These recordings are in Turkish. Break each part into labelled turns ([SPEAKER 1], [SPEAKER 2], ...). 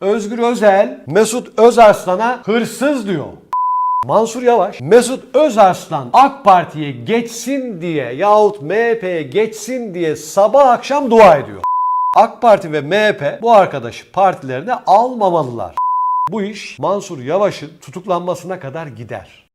[SPEAKER 1] Özgür Özel, Mesut Özarslan'a hırsız diyor. Mansur Yavaş, Mesut Özarslan AK Parti'ye geçsin diye yahut MHP'ye geçsin diye sabah akşam dua ediyor. AK Parti ve MHP bu arkadaşı partilerine almamalılar. Bu iş Mansur Yavaş'ın tutuklanmasına kadar gider.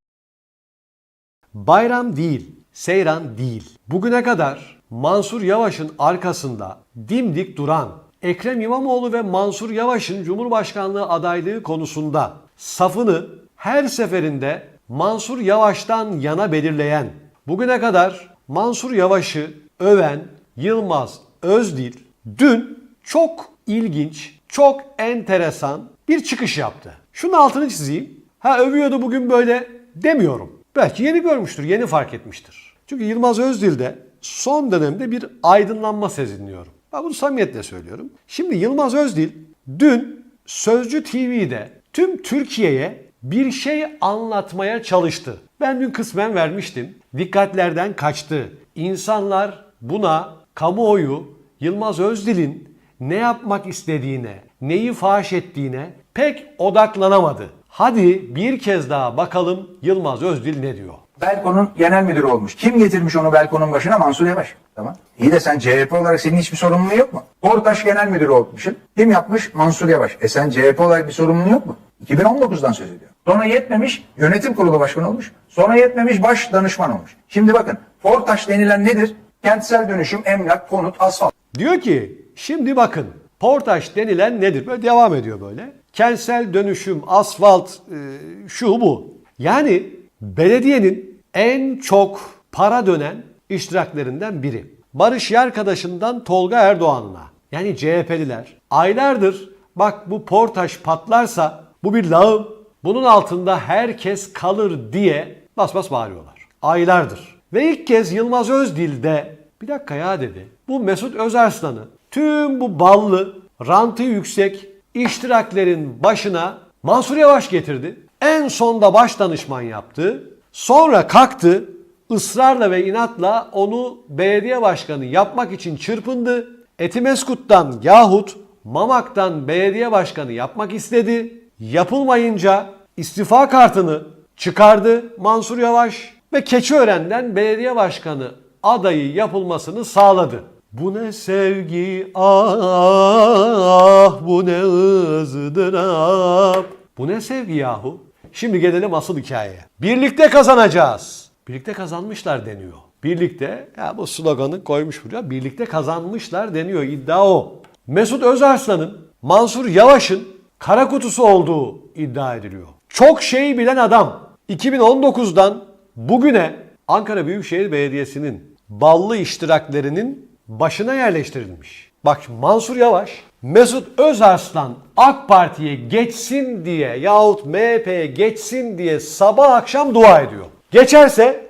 [SPEAKER 1] Bayram değil, seyran değil. Bugüne kadar Mansur Yavaş'ın arkasında dimdik duran Ekrem İmamoğlu ve Mansur Yavaş'ın Cumhurbaşkanlığı adaylığı konusunda safını her seferinde Mansur Yavaş'tan yana belirleyen, bugüne kadar Mansur Yavaş'ı öven Yılmaz Özdil dün çok ilginç, çok enteresan bir çıkış yaptı. Şunun altını çizeyim. Ha övüyordu bugün böyle demiyorum. Belki yeni görmüştür, yeni fark etmiştir. Çünkü Yılmaz Özdil'de son dönemde bir aydınlanma sezinliyorum. Ben bunu samimiyetle söylüyorum. Şimdi Yılmaz Özdil dün Sözcü TV'de tüm Türkiye'ye bir şey anlatmaya çalıştı. Ben dün kısmen vermiştim. Dikkatlerden kaçtı. İnsanlar buna kamuoyu Yılmaz Özdil'in ne yapmak istediğine, neyi faş ettiğine pek odaklanamadı. Hadi bir kez daha bakalım Yılmaz Özdil ne diyor?
[SPEAKER 2] Belko'nun genel müdürü olmuş. Kim getirmiş onu Belko'nun başına? Mansur Yavaş. Tamam. İyi de sen CHP olarak senin hiçbir sorumluluğun yok mu? Portaş genel müdürü olmuşsun. Kim yapmış? Mansur Yavaş. E sen CHP olarak bir sorumluluğun yok mu? 2019'dan söz ediyor. Sonra yetmemiş yönetim kurulu başkanı olmuş. Sonra yetmemiş baş danışman olmuş. Şimdi bakın Portaş denilen nedir? Kentsel dönüşüm, emlak, konut, asfalt.
[SPEAKER 1] Diyor ki şimdi bakın portaj denilen nedir? Böyle devam ediyor böyle. Kentsel dönüşüm, asfalt, e, şu bu. Yani belediyenin en çok para dönen iştiraklerinden biri. Barış Yarkadaş'ından Tolga Erdoğan'ına yani CHP'liler aylardır bak bu portaj patlarsa bu bir lağım bunun altında herkes kalır diye bas bas bağırıyorlar. Aylardır. Ve ilk kez Yılmaz Özdil de bir dakika ya dedi. Bu Mesut Özarslan'ı tüm bu ballı, rantı yüksek iştiraklerin başına Mansur Yavaş getirdi. En sonda baş danışman yaptı. Sonra kalktı ısrarla ve inatla onu belediye başkanı yapmak için çırpındı. Etimeskut'tan yahut Mamak'tan belediye başkanı yapmak istedi. Yapılmayınca istifa kartını çıkardı Mansur Yavaş ve Keçiören'den belediye başkanı adayı yapılmasını sağladı. Bu ne sevgi ah bu ne ızdırap. Bu ne sevgi yahu? Şimdi gelelim asıl hikayeye. Birlikte kazanacağız. Birlikte kazanmışlar deniyor. Birlikte ya bu sloganı koymuş buraya. Birlikte kazanmışlar deniyor. İddia o. Mesut Özarslan'ın Mansur Yavaş'ın kara kutusu olduğu iddia ediliyor. Çok şey bilen adam 2019'dan bugüne Ankara Büyükşehir Belediyesi'nin ballı iştiraklerinin başına yerleştirilmiş. Bak Mansur Yavaş, Mesut Özarslan AK Parti'ye geçsin diye yahut MHP'ye geçsin diye sabah akşam dua ediyor. Geçerse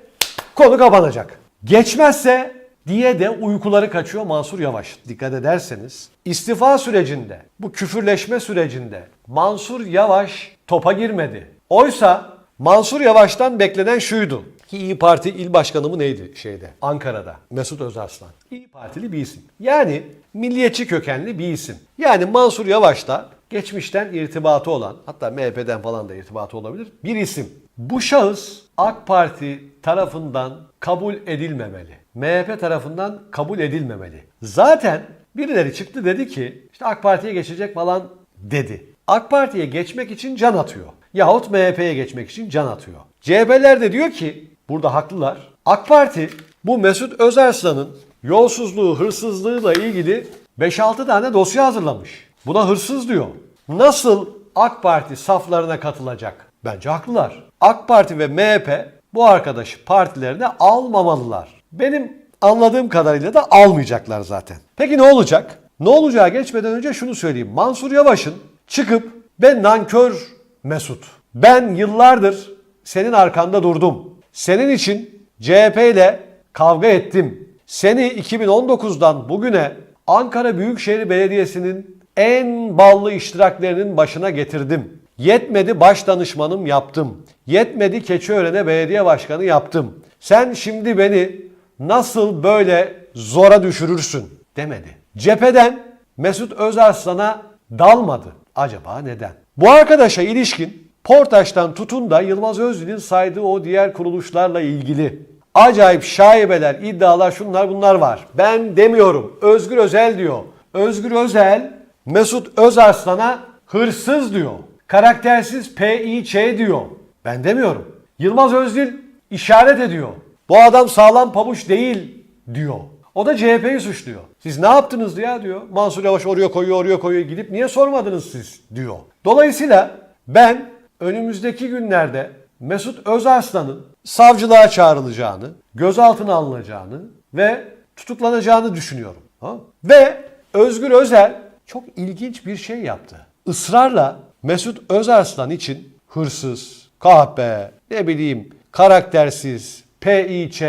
[SPEAKER 1] konu kapanacak. Geçmezse diye de uykuları kaçıyor Mansur Yavaş. Dikkat ederseniz istifa sürecinde, bu küfürleşme sürecinde Mansur Yavaş topa girmedi. Oysa Mansur Yavaş'tan beklenen şuydu. Ki İyi Parti il başkanı mı neydi şeyde? Ankara'da. Mesut Özarslan. İyi Partili bir isim. Yani milliyetçi kökenli bir isim. Yani Mansur Yavaş'ta geçmişten irtibatı olan hatta MHP'den falan da irtibatı olabilir bir isim. Bu şahıs AK Parti tarafından kabul edilmemeli. MHP tarafından kabul edilmemeli. Zaten birileri çıktı dedi ki işte AK Parti'ye geçecek falan dedi. AK Parti'ye geçmek için can atıyor. Yahut MHP'ye geçmek için can atıyor. CHP'ler de diyor ki burada haklılar. AK Parti bu Mesut Özarslan'ın yolsuzluğu, hırsızlığıyla ilgili 5-6 tane dosya hazırlamış. Buna hırsız diyor. Nasıl AK Parti saflarına katılacak? Bence haklılar. AK Parti ve MHP bu arkadaşı partilerine almamalılar. Benim anladığım kadarıyla da almayacaklar zaten. Peki ne olacak? Ne olacağı geçmeden önce şunu söyleyeyim. Mansur Yavaş'ın çıkıp ben nankör Mesut. Ben yıllardır senin arkanda durdum. Senin için CHP ile kavga ettim. Seni 2019'dan bugüne Ankara Büyükşehir Belediyesi'nin en ballı iştiraklerinin başına getirdim. Yetmedi baş danışmanım yaptım. Yetmedi Keçiören'e belediye başkanı yaptım. Sen şimdi beni nasıl böyle zora düşürürsün demedi. Cepheden Mesut Özarslan'a dalmadı. Acaba neden? Bu arkadaşa ilişkin Portaş'tan tutun da Yılmaz Özdil'in saydığı o diğer kuruluşlarla ilgili acayip şaibeler, iddialar şunlar bunlar var. Ben demiyorum. Özgür Özel diyor. Özgür Özel Mesut Özarslan'a hırsız diyor. Karaktersiz PİÇ diyor. Ben demiyorum. Yılmaz Özdil işaret ediyor. Bu adam sağlam pabuç değil diyor. O da CHP'yi suçluyor. Siz ne yaptınız ya diyor. Mansur Yavaş oraya koyuyor, oraya koyuyor. Gidip niye sormadınız siz diyor. Dolayısıyla ben önümüzdeki günlerde Mesut Özarslan'ın savcılığa çağrılacağını, gözaltına alınacağını ve tutuklanacağını düşünüyorum. Ha? Ve Özgür Özel çok ilginç bir şey yaptı. Israrla Mesut Özarslan için hırsız, kahpe, ne bileyim karaktersiz, PİÇ,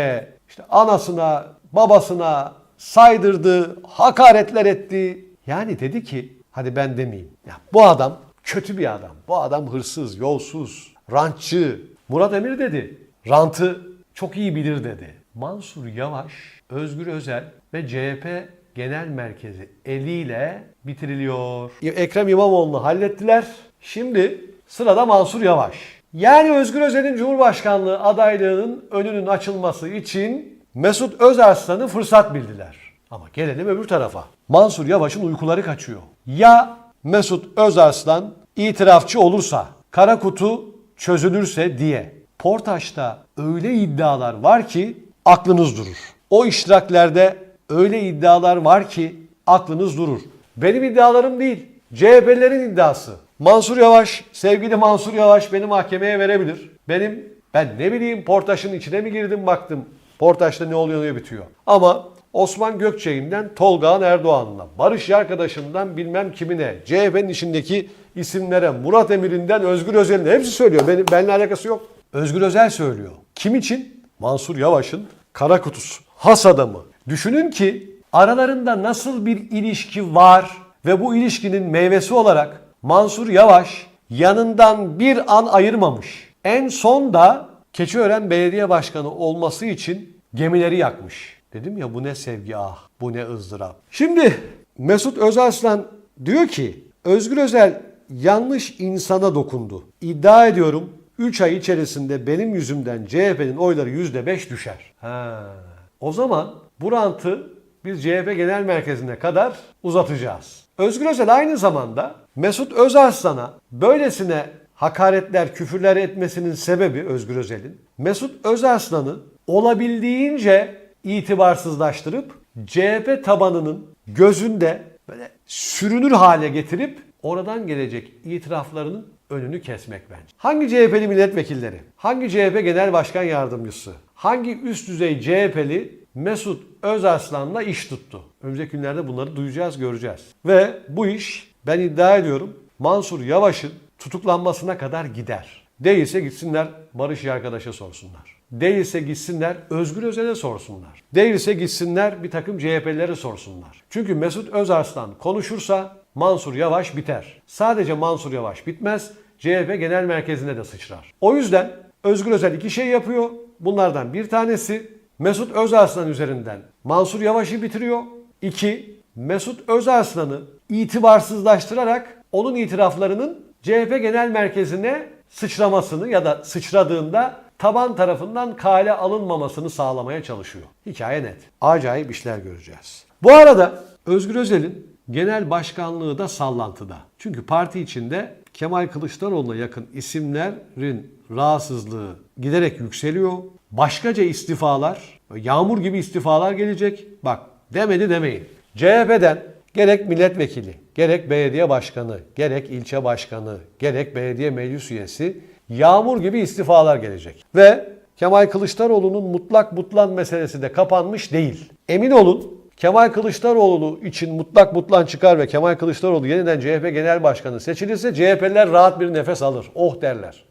[SPEAKER 1] işte anasına, babasına saydırdı, hakaretler etti. Yani dedi ki, hadi ben demeyeyim. Ya bu adam kötü bir adam. Bu adam hırsız, yolsuz, rantçı. Murat Emir dedi. Rantı çok iyi bilir dedi. Mansur Yavaş, Özgür Özel ve CHP Genel Merkezi eliyle bitiriliyor. Ekrem İmamoğlu'nu hallettiler. Şimdi sırada Mansur Yavaş. Yani Özgür Özel'in Cumhurbaşkanlığı adaylığının önünün açılması için Mesut Özarslan'ı fırsat bildiler. Ama gelelim öbür tarafa. Mansur Yavaş'ın uykuları kaçıyor. Ya Mesut Özarslan itirafçı olursa, kara kutu çözülürse diye. Portaş'ta öyle iddialar var ki aklınız durur. O iştiraklerde öyle iddialar var ki aklınız durur. Benim iddialarım değil. CHP'lerin iddiası. Mansur Yavaş, sevgili Mansur Yavaş beni mahkemeye verebilir. Benim ben ne bileyim Portaş'ın içine mi girdim baktım. Portaş'ta ne oluyor ne bitiyor. Ama Osman Gökçe'yinden Tolgağan Erdoğan'la, Barış arkadaşından bilmem kimine, CHP'nin içindeki isimlere, Murat Emir'inden Özgür Özel'in hepsi söylüyor. Benim, benimle alakası yok. Özgür Özel söylüyor. Kim için? Mansur Yavaş'ın kara kutusu. Has adamı. Düşünün ki aralarında nasıl bir ilişki var ve bu ilişkinin meyvesi olarak Mansur Yavaş yanından bir an ayırmamış. En son da Keçiören Belediye Başkanı olması için gemileri yakmış. Dedim ya bu ne sevgi ah, bu ne ızdırap. Şimdi Mesut Özarslan diyor ki Özgür Özel yanlış insana dokundu. İddia ediyorum 3 ay içerisinde benim yüzümden CHP'nin oyları %5 düşer. Ha. O zaman bu rantı biz CHP Genel Merkezi'ne kadar uzatacağız. Özgür Özel aynı zamanda Mesut Özarslan'a böylesine hakaretler, küfürler etmesinin sebebi Özgür Özel'in Mesut Özarslan'ı olabildiğince itibarsızlaştırıp CHP tabanının gözünde böyle sürünür hale getirip oradan gelecek itiraflarının önünü kesmek bence. Hangi CHP'li milletvekilleri, hangi CHP genel başkan yardımcısı, hangi üst düzey CHP'li Mesut Özarslan'la iş tuttu? Önümüzdeki günlerde bunları duyacağız, göreceğiz. Ve bu iş ben iddia ediyorum Mansur Yavaş'ın tutuklanmasına kadar gider. Değilse gitsinler Barış arkadaşa sorsunlar. Değilse gitsinler Özgür Özel'e sorsunlar. Değilse gitsinler bir takım CHP'lilere sorsunlar. Çünkü Mesut Özarslan konuşursa Mansur Yavaş biter. Sadece Mansur Yavaş bitmez. CHP genel merkezine de sıçrar. O yüzden Özgür Özel iki şey yapıyor. Bunlardan bir tanesi Mesut Özarslan üzerinden Mansur Yavaş'ı bitiriyor. İki, Mesut Özarslan'ı itibarsızlaştırarak onun itiraflarının CHP genel merkezine sıçramasını ya da sıçradığında taban tarafından kale alınmamasını sağlamaya çalışıyor. Hikaye net. Acayip işler göreceğiz. Bu arada Özgür Özel'in genel başkanlığı da sallantıda. Çünkü parti içinde Kemal Kılıçdaroğlu'na yakın isimlerin rahatsızlığı giderek yükseliyor. Başkaca istifalar, yağmur gibi istifalar gelecek. Bak demedi demeyin. CHP'den gerek milletvekili, gerek belediye başkanı, gerek ilçe başkanı, gerek belediye meclis üyesi yağmur gibi istifalar gelecek. Ve Kemal Kılıçdaroğlu'nun mutlak mutlan meselesi de kapanmış değil. Emin olun Kemal Kılıçdaroğlu için mutlak mutlan çıkar ve Kemal Kılıçdaroğlu yeniden CHP Genel Başkanı seçilirse CHP'liler rahat bir nefes alır. Oh derler.